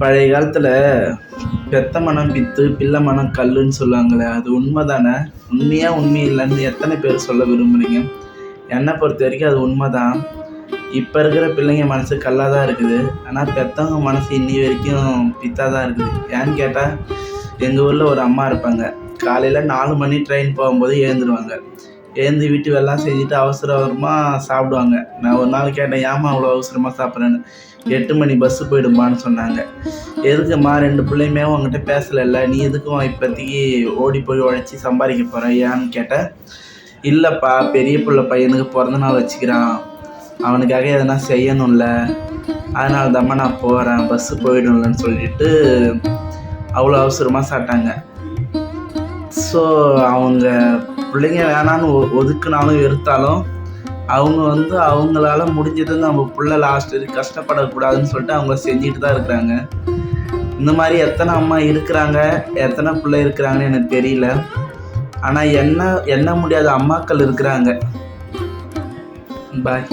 பழைய காலத்தில் பெத்த மனம் பித்து பிள்ளை மனம் கல்லுன்னு சொல்லுவாங்களே அது உண்மை தானே உண்மையாக உண்மை இல்லைன்னு எத்தனை பேர் சொல்ல விரும்புகிறீங்க என்னை பொறுத்த வரைக்கும் அது உண்மை தான் இப்போ இருக்கிற பிள்ளைங்க மனசு கல்லாக தான் இருக்குது. ஆனால் பெற்றவங்க மனசு இன்னி வரைக்கும் பித்தாக தான் இருக்குது. ஏன்னு கேட்டால் எங்கள் ஊரில் ஒரு அம்மா இருப்பாங்க. காலையில் நாலு மணி ட்ரெயின் போகும்போது எழுந்துருவாங்க. எழுந்து வீட்டு வேலைலாம் செஞ்சுட்டு அவசர அவசரமாக சாப்பிடுவாங்க. நான் ஒரு நாள் கேட்டேன் ஏமா அவ்வளோ அவசரமாக சாப்பிட்றேன்னு? எட்டு மணி பஸ்ஸு போயிடுமான்னு சொன்னாங்க. எதுக்கும்மா ரெண்டு பிள்ளையுமே உங்ககிட்ட பேசலைல்ல? நீ எதுக்கும் இப்போதைக்கு ஓடி போய் உழைச்சி சம்பாதிக்க போகிற ஏன்னு கேட்டேன். இல்லைப்பா பெரிய பிள்ளை பையனுக்கு பிறந்த நாள் வச்சுக்கிறான். அவனுக்காக எதனா செய்யணும்ல. அதனால தாம்மா நான் போகிறேன் பஸ்ஸு போயிடும்லன்னு சொல்லிட்டு அவ்வளோ அவசரமாக சாப்பிட்டாங்க. ஸோ அவங்க பிள்ளைங்க வேணான்னு ஒ- ஒதுக்குனாலும் எடுத்தாலும் அவங்க வந்து அவங்களால முடிஞ்சது நம்ம பிள்ளை லாஸ்ட் வரைக்கும் கஷ்டப்படக்கூடாதுன்னு சொல்லிட்டு அவங்க செஞ்சுட்டு தான் இருக்கிறாங்க. இந்த மாதிரி எத்தனை அம்மா இருக்கிறாங்க எத்தனை பிள்ளை இருக்கிறாங்கன்னு எனக்கு தெரியல. ஆனால் என்ன எண்ண முடியாத அம்மாக்கள் இருக்கிறாங்க. பாய்